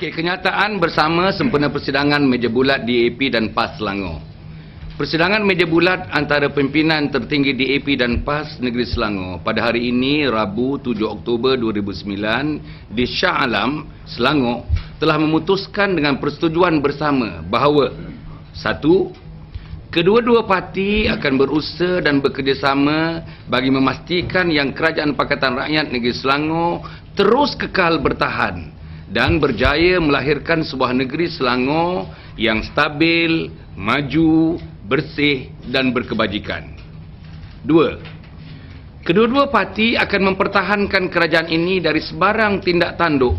Okey, kenyataan bersama sempena persidangan meja bulat DAP dan PAS Selangor. Persidangan meja bulat antara pimpinan tertinggi DAP dan PAS Negeri Selangor pada hari ini Rabu 7 Oktober 2009 di Shah Alam, Selangor telah memutuskan dengan persetujuan bersama bahawa satu, Kedua-dua parti akan berusaha dan bekerjasama bagi memastikan yang Kerajaan Pakatan Rakyat Negeri Selangor terus kekal bertahan dan berjaya melahirkan sebuah negeri Selangor yang stabil, maju, bersih dan berkebajikan. Dua, kedua-dua parti akan mempertahankan kerajaan ini dari sebarang tindak tanduk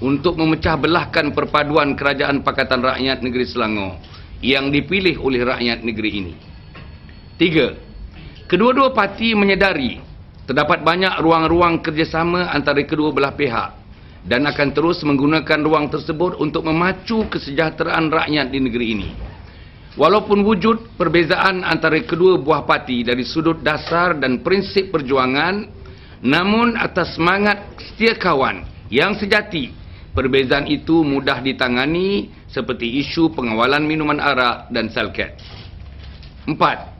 untuk memecah belahkan perpaduan Kerajaan Pakatan Rakyat Negeri Selangor yang dipilih oleh rakyat negeri ini. Tiga, kedua-dua parti menyedari terdapat banyak ruang-ruang kerjasama antara kedua belah pihak dan akan terus menggunakan ruang tersebut untuk memacu kesejahteraan rakyat di negeri ini. Walaupun wujud perbezaan antara kedua buah parti dari sudut dasar dan prinsip perjuangan, namun atas semangat setia kawan yang sejati Perbezaan itu mudah ditangani seperti isu pengawalan minuman arak dan selket. Empat,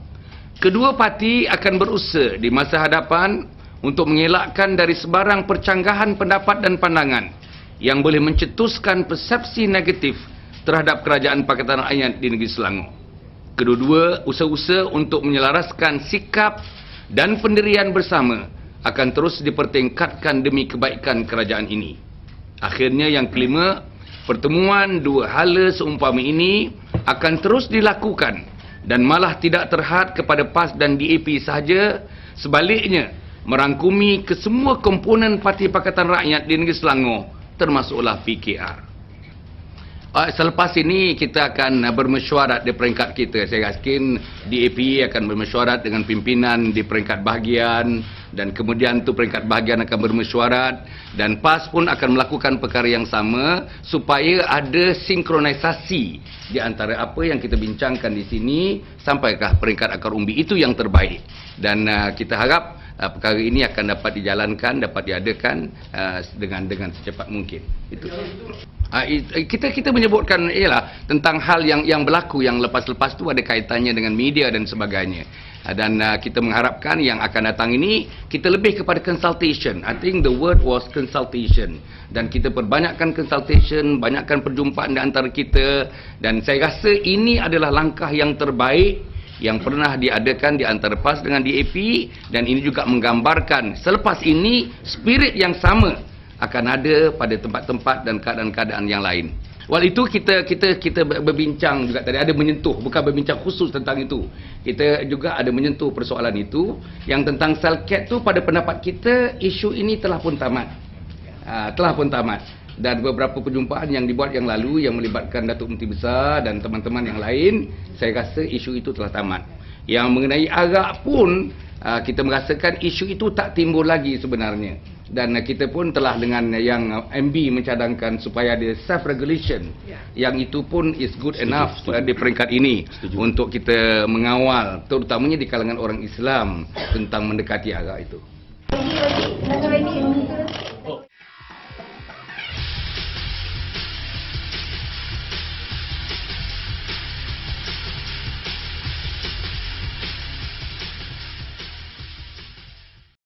kedua parti akan berusaha di masa hadapan untuk mengelakkan dari sebarang percanggahan pendapat dan pandangan yang boleh mencetuskan persepsi negatif terhadap kerajaan Pakatan Rakyat di negeri Selangor. Kedua-dua usaha-usaha untuk menyelaraskan sikap dan pendirian bersama akan terus dipertingkatkan demi kebaikan kerajaan ini. Akhirnya yang kelima, pertemuan dua hala seumpama ini akan terus dilakukan dan malah tidak terhad kepada PAS dan DAP sahaja. Sebaliknya, merangkumi kesemua komponen Parti Pakatan Rakyat di negeri Selangor termasuklah PKR. Uh, selepas ini kita akan bermesyuarat di peringkat kita. Saya yakin DAP akan bermesyuarat dengan pimpinan di peringkat bahagian dan kemudian tu peringkat bahagian akan bermesyuarat dan PAS pun akan melakukan perkara yang sama supaya ada sinkronisasi di antara apa yang kita bincangkan di sini sampaikah peringkat akar umbi itu yang terbaik. Dan uh, kita harap uh, perkara ini akan dapat dijalankan, dapat diadakan uh, dengan dengan secepat mungkin. Itu. Uh, kita kita menyebutkan ialah tentang hal yang yang berlaku yang lepas-lepas tu ada kaitannya dengan media dan sebagainya. Dan uh, kita mengharapkan yang akan datang ini kita lebih kepada consultation. I think the word was consultation. Dan kita perbanyakkan consultation, banyakkan perjumpaan di antara kita dan saya rasa ini adalah langkah yang terbaik yang pernah diadakan di antara PAS dengan DAP dan ini juga menggambarkan selepas ini spirit yang sama akan ada pada tempat-tempat dan keadaan-keadaan yang lain. Wal itu kita kita kita berbincang juga tadi ada menyentuh bukan berbincang khusus tentang itu. Kita juga ada menyentuh persoalan itu yang tentang selket tu pada pendapat kita isu ini telah pun tamat. Ha, telah pun tamat dan beberapa perjumpaan yang dibuat yang lalu yang melibatkan Datuk Menteri Besar dan teman-teman yang lain saya rasa isu itu telah tamat. Yang mengenai arak pun ha, kita merasakan isu itu tak timbul lagi sebenarnya dan uh, kita pun telah dengan yang MB mencadangkan supaya ada self regulation yeah. yang itu pun is good setuju, enough setuju. di peringkat ini setuju. untuk kita mengawal terutamanya di kalangan orang Islam tentang mendekati arak itu. Ini, ini,